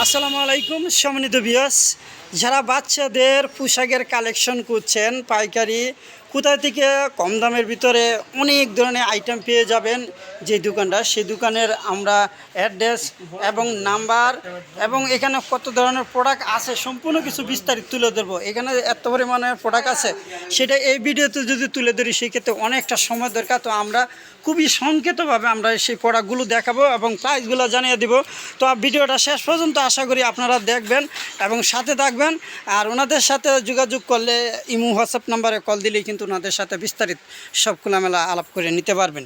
আসসালামু আলাইকুম, সম্মানিত বিয়াস যারা বাচ্চাদের পোশাকের কালেকশন করছেন পাইকারি কোথা থেকে কম দামের ভিতরে অনেক ধরনের আইটেম পেয়ে যাবেন যে দোকানটা। সেই দোকানের আমরা অ্যাড্রেস এবং নাম্বার এবং এখানে কত ধরনের প্রোডাক্ট আছে সম্পূর্ণ কিছু বিস্তারিত তুলে ধরবো। এখানে এত পরিমাণের প্রোডাক্ট আছে, সেটা এই ভিডিওতে যদি তুলে ধরি সেক্ষেত্রে অনেকটা সময় দরকার। তো আমরা খুবই সংক্ষেপভাবে আমরা সেই প্রোডাক্টগুলো দেখাবো এবং প্রাইসগুলো জানিয়ে দিব। তো ভিডিওটা শেষ পর্যন্ত আশা করি আপনারা দেখবেন এবং সাথে থাকবেন। আর ওনাদের সাথে যোগাযোগ করলে ইমু হোয়াটসঅ্যাপ নাম্বারে কল দিলেই কিন্তু ওনাদের সাথে বিস্তারিত সব খোলামেলা আলাপ করে নিতে পারবেন।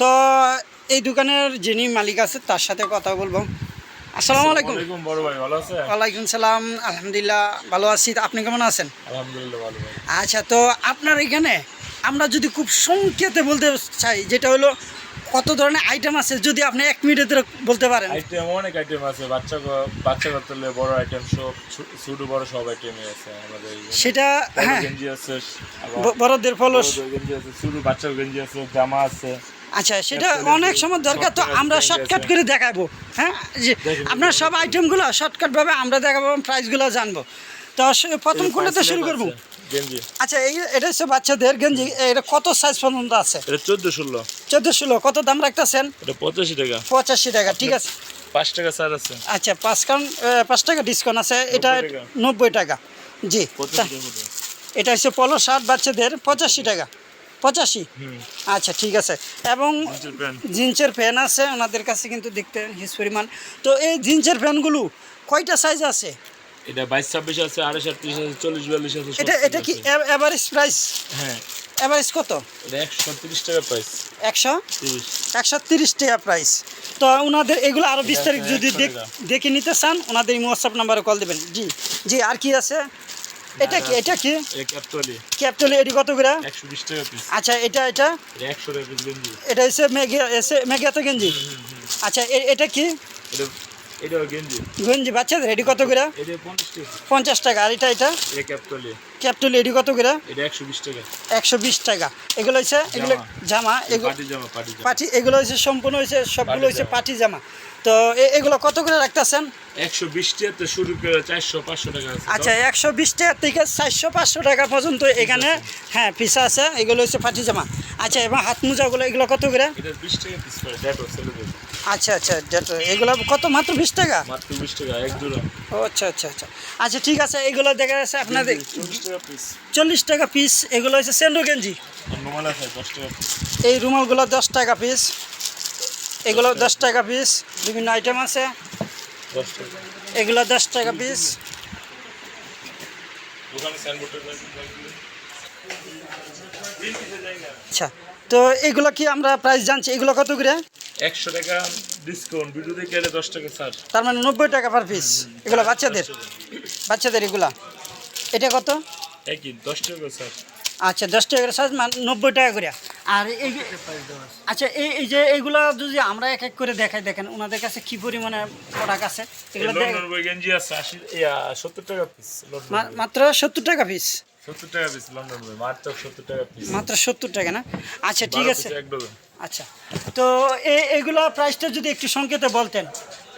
তো এই দোকানের যিনি মালিক আছে তার সাথে কথা বলব। আসসালামু আলাইকুম। বড় ভাই ভালো ওয়ালাইকুম সালাম আলহামদুলিল্লাহ ভালো আছি। আপনি কেমন আছেন? আলহামদুলিল্লাহ ভালো আচ্ছা তো আপনার এখানে আমরা যদি খুব সংক্ষেপে বলতে চাই যেটা হলো কত ধরনের আইটেম আছে যদি আপনি এক মিনিটের ধরে বলতে পারেন। আইটেম অনেক আইটেম আছে। বাচ্চা বাচ্চা করতে বড় আইটেম সব ছোট বড় সব আইটেমই আছে আমাদের সেটা হ্যাঁ। গেঞ্জি আছে বড়দের ফলস। গেঞ্জি আছে ছোট বাচ্চার গেঞ্জি আছে জামা আছে। আচ্ছা সেটা অনেক সময় দরকার তো আমরা শর্টকাট করে দেখাবো হ্যাঁ? যে আপনার সব আইটেমগুলো শর্টকাটভাবে আমরা দেখাবো প্রাইসগুলো জানব। তো প্রথম কোনটা পাঁচ শুরু করব? গেঞ্জি। আচ্ছা এই এটা হচ্ছে বাচ্চাদের গেঞ্জি। এটা কত সাইজ পর্যন্ত আছে? এটা চোদ্দ ষোলো। চোদ্দ ষোলো কত দাম রাখতেছেন? এটা পঁচাশি টাকা। পঁচাশি টাকা ঠিক আছে। পাঁচ টাকা স্যার আছে। আচ্ছা পাঁচ কাউন্ট পাঁচ টাকা ডিসকাউন্ট আছে। এটা নব্বই টাকা। জি। এটা হচ্ছে পলো শার্ট বাচ্চাদের পঁচাশি টাকা। পঁচাশি? আচ্ছা ঠিক আছে। এবং জিন্সের ফ্যান আছে ওনাদের কাছে কিন্তু দেখতে হিস পরিমাণ। তো এই জিন্সের ফ্যানগুলো কয়টা সাইজ আছে? এটা বাইশ ছাব্বিশ আছে আড়াইশ আটত্রিশ আছে চল্লিশ বিয়াল্লিশ আছে এটা এটা কি। অ্যাভারেজ প্রাইস হ্যাঁ। অ্যাভারেজ কত? এটা একশো তিরিশ টাকা প্রাইস একশো? তিরিশ। একশো তিরিশ টাকা প্রাইস তো ওনাদের এগুলো আরও বিস্তারিত যদি 100 দেখ- নিতে চান ওনাদের হোয়াটসঅ্যাপ নাম্বারে কল দেবেন। জি। জি আর কি আছে? এটা কি এটা কি? ক্যাপটলি ক্যাপিটাল এডি কত করে? টাকা পিস আচ্ছা এটা এটা? এটা একশো টাকা পিস গেঞ্জি। এটা হচ্ছে মেঘে এসে মেঘাত গেঞ্জি। আচ্ছা এটা কি? এটা গেঞ্জি। বাচ্চাদের কত করে? পঞ্চাশ টাকা। আর এটা এটা? এটা ক্যাপটলি ক্যাপিটাল কত করে? একশো বিশ টাকা। এগুলো হচ্ছে এগুলো জামা। এগুলো পাটি পাটি এগুলো হচ্ছে সম্পূর্ণ হচ্ছে সবগুলো হচ্ছে জামা। পাটি জামা। তো এগুলো কত করে রাখতেছেন? একশো বিশ টাকাতে শুরু করে চারশো পাঁচশো টাকা আচ্ছা একশো বিশ টাকা থেকে চারশো পাঁচশো টাকা পর্যন্ত এখানে হ্যাঁ পিসা আছে এগুলো হচ্ছে পাটি জামা। আচ্ছা এবং হাত মোজাগুলো এগুলো কত করে? বিশ টাকা পিস করে ডেটো সেলিব্রেট আচ্ছা আচ্ছা এগুলো কত? মাত্র বিশ টাকা? মাত্র বিশ টাকা এক জোড়া। ও আচ্ছা আচ্ছা আচ্ছা। আচ্ছা ঠিক আছে এগুলো দেখা যাচ্ছে আপনাদের। চল্লিশ টাকা পিস এগুলো হচ্ছে সেন্ডো গেঞ্জি। এই রুমালগুলো দশ টাকা পিস এগুলো দশ টাকা পিস বিভিন্ন আইটেম আছে। এগুলো দশ টাকা পিস আচ্ছা তো এগুলো কি আমরা প্রাইস জানছি? এগুলো কত করে? একশো টাকা ডিসকাউন্ট ভিডিওতে গেলে দশ টাকা ছাড়। তার মানে নব্বই টাকা পার পিস এগুলো বাচ্চাদের? বাচ্চাদের এগুলা? এটা কত? একই দশ টাকা ছাড়। আচ্ছা দশ টাকা করে সাইজ মানে নব্বই টাকা করে। আর এই আচ্ছা এই এই যে এইগুলো যদি আমরা এক এক করে দেখাই দেখেন ওনাদের কাছে কি পরিমাণে প্রোডাক্ট আছে? এগুলো গেঞ্জি আছে আশি সত্তর টাকা পিস মাত্র সত্তর টাকা পিস সত্তর টাকা পিস লন্ডন বই মাত্র সত্তর টাকা পিস মাত্র সত্তর টাকা না? আচ্ছা ঠিক আছে। আচ্ছা তো এগুলো প্রাইসটা যদি একটু সংকেতে বলতেন।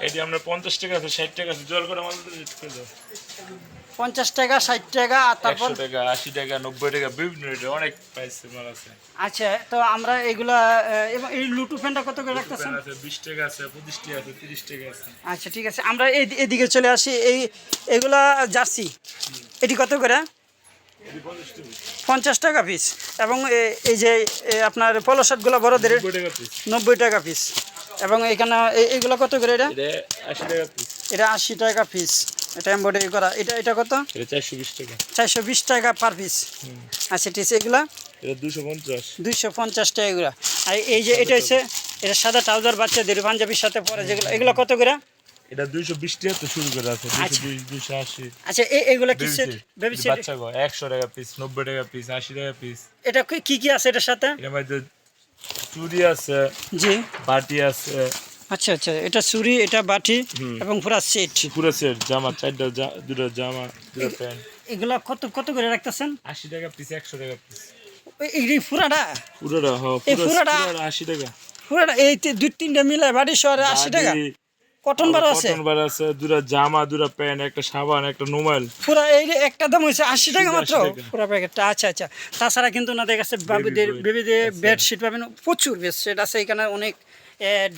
এটি আমরা পঞ্চাশ টাকা আছে ষাট টাকা আছে জল করে আমাদের পঞ্চাশ টাকা ষাট টাকা আর তারপর? টাকা আশি টাকা নব্বই টাকা বিভিন্ন রেটে অনেক প্রাইস মাল আছে। আচ্ছা তো আমরা এগুলা আহ, এবং এই লুটু ফ্যানটা কত করে রাখতেছেন? প্যান আছে বিশ টাকা আছে পঁচিশ টাকা আছে তিরিশ টাকা আছে। আচ্ছা ঠিক আছে। আমরা এদিকে চলে আসি। এই এগুলা জার্সি? এটি কত করে? পঞ্চাশ টাকা পিস এবং এই যে আপনার পলো শার্টগুলো বড়দের নব্বই টাকা পিস এবং এখানে এ- এগুলো কত করে এটা? এটা আশি টাকা পিস এটা এমব্রয়ডারি করা। এটা এটা কত? চারশো বিশ টাকা। চারশো বিশ টাকা পার পিস আচ্ছা ঠিক আছে এগুলা? দুশো পঞ্চাশ। দুইশো পঞ্চাশ টাকা এগুলো। আর এই যে এটা হচ্ছে এটা সাদা ট্রাউজার বাচ্চাদের পাঞ্জাবির সাথে পরে যেগুলো এগুলো কত করে? এটা দুইশো বিশ টাকা তো শুরু করে আছে দুইশো আচ্ছা। বিশ দুইশো আশি। আচ্ছা এই এগুলো কি সেট। বেবি সেট বাচ্চা গো একশো টাকা পিস নব্বই টাকা পিস আশি টাকা পিস এটা কি- কি কি আছে এটার সাথে? এটার মধ্যে চুড়ি আছে জি। বাটি আছে। আচ্ছা আচ্ছা এটা চুরি এটা বাটি এবং পুরা সেট পুরো সেট জামা চারটা দুটো জামা দুটো প্যান্ট। এগুলা কত কত করে রাখতেছেন? আশি টাকা পিস একশো টাকা পিস এই এই পুরাটা? পুরোটা হ এই পুরো পুরোটা- পুরোটা আশি টাকা। পুরাটা এই দুই তিনটা মিলে বাড়ি শহরে আশি টাকা? বাটি, কটন বার আছে? কটন বার আছে দুটা জামা দুটা প্যান্ট একটা সাবান একটা নোমাইল। পুরো এই একটা দাম হয়েছে আশি টাকা মাত্র? 80। পুরো প্যাকেটটা আচ্ছা আচ্ছা। তাছাড়া কিন্তু ওনাদের কাছে বাবুদের বেডশিট পাবেন। প্রচুর বেডশিট আছে এখানে অনেক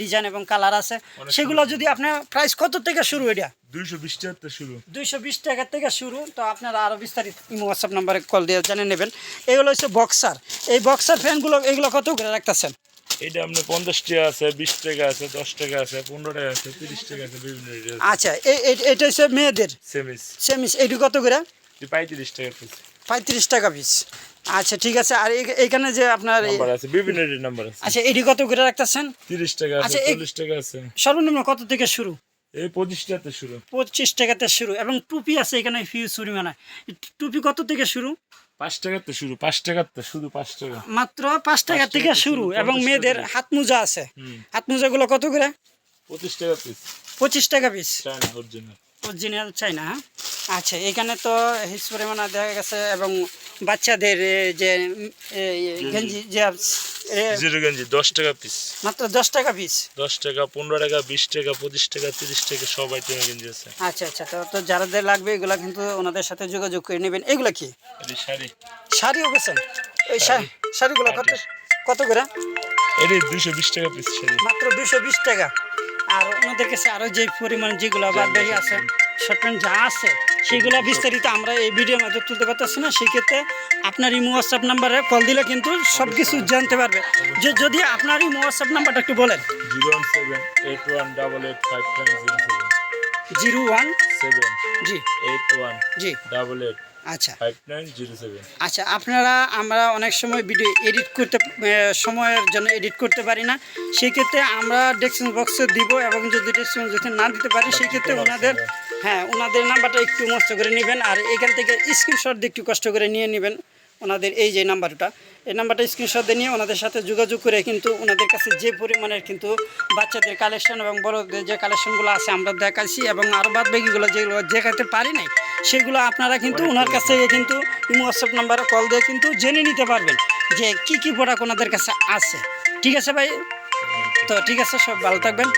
ডিজাইন এবং কালার আছে। সেগুলো যদি আপনার প্রাইস কত থেকে শুরু এটা? দুইশো বিশ টাকা শুরু। দুইশো বিশ টাকা থেকে শুরু। তো আপনারা আরও বিস্তারিত ইমো হোয়াটসঅ্যাপ নাম্বারে কল দিয়ে জেনে নেবেন। এগুলো হচ্ছে বক্সার এই বক্সার ফ্যানগুলো এগুলো কত করে রাখতেছেন? এটা আপনার পঞ্চাশ টাকা আছে বিশ টাকা আছে দশ টাকা আছে পনেরো টাকা আছে তিরিশ টাকা আছে বিভিন্ন আচ্ছা এটা হচ্ছে মেয়েদের? সেমিস সেমিস এইটু কত করে? পঁয়ত্রিশ টাকা পিস পঁয়ত্রিশ টাকা পিস আচ্ছা ঠিক আছে আর এইখানে যে আপনার নাম্বার আছে বিভিন্ন নাম্বার আছে। আচ্ছা এটি কত করে রাখতেছেন? তিরিশ টাকা আছে আচ্ছা, চল্লিশ টাকা আছে। সর্বনিম্ন কত থেকে শুরু? এই পঁচিশ টাকাতে শুরু। পঁচিশ টাকাতে শুরু। এবং টুপি আছে এখানে ফিউজ পরিমাণে টুপি কত থেকে শুরু? পাঁচ টাকাতে শুরু পাঁচ টাকাতে শুধু পাঁচ টাকা। মাত্র পাঁচ টাকা থেকে শুরু শুরু, এবং মেয়েদের। হাত মোজা আছে। হাত মোজাগুলো কত করে? পঁচিশ টাকা পিস পঁচিশ টাকা পিস অরিজিনাল অরিজিনাল চাই না হ্যাঁ? আচ্ছা এখানে তো হিস পরিমাণে দেখা গেছে এবং বাচ্চাদের যে গেঞ্জি। যে জিরো গেঞ্জি দশ টাকা পিস মাত্র দশ টাকা পিস দশ টাকা পনেরো টাকা বিশ টাকা পঁচিশ টাকা তিরিশ টাকা সব আইটেমের গেঞ্জি আছে। আচ্ছা আচ্ছা তো তো যারাদের লাগবে এগুলো কিন্তু ওনাদের সাথে যোগাযোগ করে নেবেন। এগুলো কি? শাড়ি। শাড়িও গেছেন এই শাড়িগুলো কত কত করে? এটি দুইশো বিশ টাকা পিস শাড়ি। মাত্র দুশো বিশ টাকা। আর ওনাদের কাছে আরও যে পরিমাণ যেগুলো বাদ বাকি আছে শর্ট যা আছে সেগুলো বিস্তারিত আমরা এই ভিডিওর মধ্যে তুলতে পারতেছি না। সেক্ষেত্রে আপনার ইমো হোয়াটসঅ্যাপ নাম্বারে কল দিলে কিন্তু সব কিছু জানতে পারবে। যে যদি আপনার ইমো হোয়াটসঅ্যাপ নাম্বারটা একটু বলেন। Zero one seven eight one double eight five zero one seven জি। এইট ওয়ান জি। ডাবল এইট আচ্ছা। আচ্ছা আপনারা আমরা অনেক সময় ভিডিও এডিট করতে সময়ের জন্য এডিট করতে পারি না। সেক্ষেত্রে আমরা ডেসক্রিপশন বক্সে দিব এবং যদি ডেসক্রিপশন যদি না দিতে পারি সেক্ষেত্রে ওনাদের হ্যাঁ ওনাদের নাম্বারটা একটু মস্ত করে নেবেন আর এখান থেকে স্ক্রিনশট দিয়ে একটু কষ্ট করে নিয়ে নেবেন ওনাদের এই যে নাম্বারটা এই নাম্বারটা স্ক্রিনশট দিয়ে নিয়ে ওনাদের সাথে যোগাযোগ করে কিন্তু ওনাদের কাছে যে পরিমাণের কিন্তু বাচ্চাদের কালেকশন এবং বড়দের যে কালেকশনগুলো আছে আমরা দেখাইছি এবং আরও বাদ বাকিগুলো যেগুলো দেখাতে পারি নাই সেগুলো আপনারা কিন্তু ওনার কাছ থেকে কিন্তু হোয়াটসঅ্যাপ নাম্বারে কল দিয়ে কিন্তু জেনে নিতে পারবেন যে কি কি প্রোডাক্ট ওনাদের কাছে আছে। ঠিক আছে ভাই? তো ঠিক আছে, সব ভালো থাকবেন।